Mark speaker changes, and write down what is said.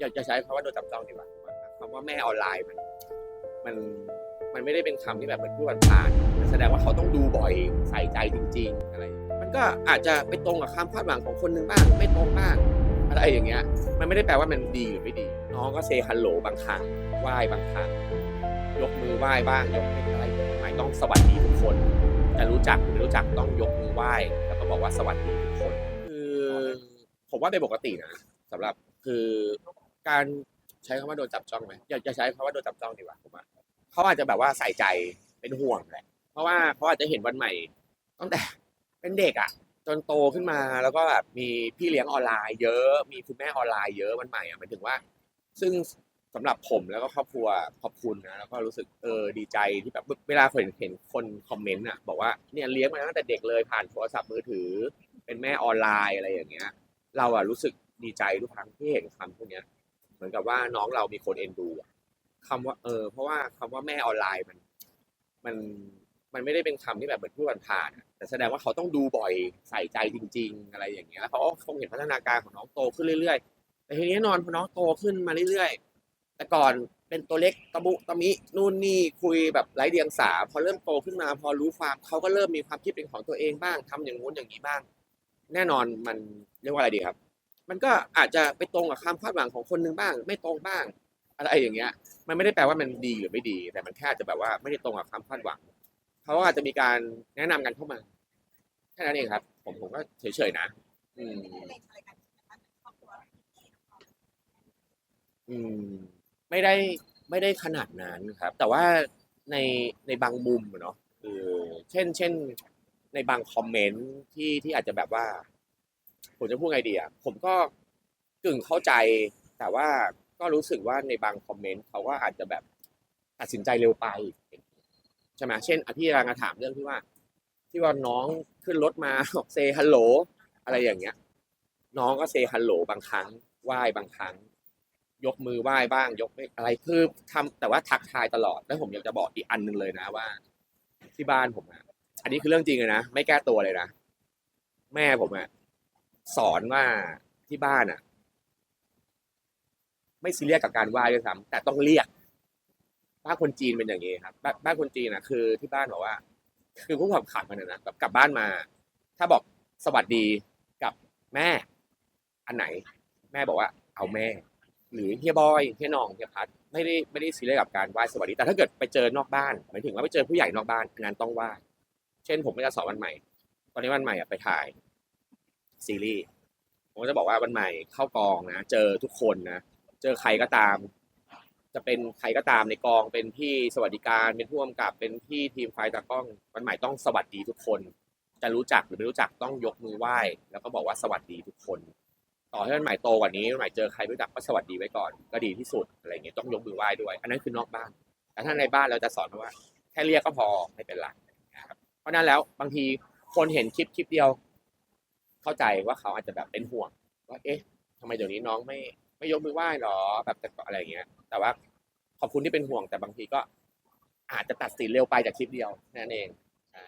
Speaker 1: อยากจะใช้คำว่าโดนจับจ้องดีกว่าคำว่าแม่ออนไลน์มัน มันมันไม่ได้เป็นคำที่แบบเหมือนพูดผ่านแสดงว่าเขาต้องดูบ่อยใส่ใจจริง ๆ อะไร มันก็อาจจะไปตรงกับความคาดหวังของคนหนึ่งบ้างไม่ตรงบ้างอะไรอย่างเงี้ย มันไม่ได้แปลว่ามันดีหรือไม่ดี น้องก็เซฮัลโหลบางครั้งไหว้บางครั้งยกมือไหว้บ้างยกมืออะไรหมายต้องสวัสดีทุกคนจะรู้จักหรือไม่รู้จักต้องยกมือไหว้ แล้วก็บอกว่าสวัสดีทุกคน คือผมว่าเป็นปกตินะสำหรับ คือการใช้คำว่าโดนจับจ้องไหมอยากจะใช้คำว่าโดนจับจ้องดีกว่าผมว่าเขาอาจจะแบบว่าใส่ใจเป็นห่วงแหละ เพราะว่าเขาอาจจะเห็นวันใหม่ตั้งแต่เป็นเด็กอะ จนโตขึ้นมาแล้วก็แบบมีพี่เลี้ยงออนไลน์เยอะ มีคุณแม่ออนไลน์เยอะวันใหม่อะหมายถึงว่า ซึ่งสำหรับผมแล้วก็ครอบครัวขอบคุณนะแล้วก็รู้สึกเออดีใจที่แบบเวลาเห็นเห็นคนคอมเมนต์อะบอกว่าเนี่ยเลี้ยงมาตั้งแต่เด็กเลยผ่านโทรศัพท์มือถือ เป็นแม่ออนไลน์อะไรอย่างเงี้ย เราอะรู้สึก ดีใจทุกครั้งที่เห็นคำพวกเนี้ย เหมือนกับว่าน้องเรามีคนเอ็นดูคำว่าเออ เพราะว่าคำว่าแม่ออนไลน์มัน มันมันไม่ได้เป็นคำที่แบบเหมือนพูดผ่านๆแต่แสดงว่าเขาต้องดูบ่อยใส่ใจจริง ๆ อะไรอย่างเงี้ยแล้วเขาคงเห็นพัฒนาการของน้องโตขึ้นเรื่อยๆ แต่ทีนี้นอนพอน้องโตขึ้นมาเรื่อยๆ แต่ก่อนเป็นตัวเล็กตะบุตะมินู่นนี่คุยแบบไร้เดียงสา พอเริ่มโตขึ้นมา พอรู้ความเขาก็เริ่มมีความคิดเป็นของตัวเองบ้างทำอย่างงู้นอย่างนี้บ้าง แน่นอนมันเรียกว่าอะไรดีครับ มันก็อาจจะไปตรงกับความคาดหวังของคนหนึ่งบ้าง ไม่ตรงบ้าง อะไรอย่างเงี้ย มันไม่ได้แปลว่ามันดีหรือไม่ดี แต่มันแค่อาจจะแบบว่าไม่ได้ตรงกับความคาดหวังเขาก็อาจจะมีการแนะนำกันเข้ามาแค่นั้นเองครับ ผมผมก็เฉยๆนะ อืมอืม ไม่ได้ไม่ได้ขนาดนั้นครับ แต่ว่าในในบางมุมเนาะเออเช่น เช่น ในบางคอมเมนต์ที่ที่อาจจะแบบว่า ผมจะพูดไงดีอะผมก็กึ่งเข้าใจแต่ว่าก็รู้สึกว่าในบางคอมเมนต์เขาก็อาจจะแบบตัดสินใจเร็วไปใช่ไหมเช่นอภิรังถามเรื่องที่ว่า ที่ว่าน้องขึ้นรถมาบอกเซฮัลโหลอะไรอย่างเงี้ย น้องก็เซฮัลโหลบางครั้งไหว้บางครั้ง ยกมือไหว้บ้าง ยกไม่อะไรคือทำแต่ว่าทักทายตลอดแล้วผมอยากจะบอกอีกอันหนึ่งเลยนะว่า ที่บ้านผมอะอันนี้คือเรื่องจริงเลยนะไม่แก้ตัวเลยนะแม่ผมอะ สอนว่าที่บ้านอะไม่ซีเรียสกับการไหว้ด้วยซ้ำแต่ต้องเรียก บ้านคนจีนเป็นอย่างนี้ครับ บ้านบ้านคนจีนอะคือที่บ้านบอกว่า คือพวกผมขับมันนะแบบกลับบ้านมา ถ้าบอกสวัสดีกับแม่ อันไหน แม่บอกว่า เอาแม่ หรือเฮียบอยเฮียน้องเฮียพัดไม่ได้ไม่ได้ซีเรียสกับการไหว้สวัสดี แต่ถ้าเกิดไปเจอนอกบ้านหมายถึงว่าไปเจอผู้ใหญ่นอกบ้านอันต้องไหว้เช่นผมก็จะสอนวันใหม่ ตอนนี้วันใหม่อะไปถ่าย ซีรีส์ผมก็จะบอกว่าวันใหม่เข้ากองนะเจอทุกคนนะเจอใครก็ตาม จะเป็นใครก็ตามในกองเป็นพี่สวัสดิการเป็นผู้กำกับเป็นพี่ทีมไฟตากล้องวันใหม่ต้องสวัสดีทุกคน จะรู้จักหรือไม่รู้จักต้องยกมือไหว้ แล้วก็บอกว่าสวัสดีทุกคน ต่อให้วันใหม่โตกว่านี้วันใหม่เจอใครไม่รู้จักก็สวัสดีไว้ก่อนก็ดีที่สุดอะไรเงี้ยต้องยกมือไหว้ด้วย อันนั้นคือนอกบ้าน แต่ถ้าในบ้านเราจะสอนว่า แค่เรียกก็พอไม่เป็นไรนะครับเพราะนั้นแล้วบางทีคนเห็นคลิปคลิปเดียว เข้าใจว่าเขาอาจจะแบบเป็นห่วงว่าเอ๊ะทำไมเดี๋ยวนี้น้องไม่ไม่ยกมือไหว้หรอแบบแต่ก่อนอะไรเงี้ย แต่ว่าขอบคุณที่เป็นห่วงแต่บางทีก็ อาจจะตัดสินเร็วไปจากคลิปเดียวแค่นั่นเองใช่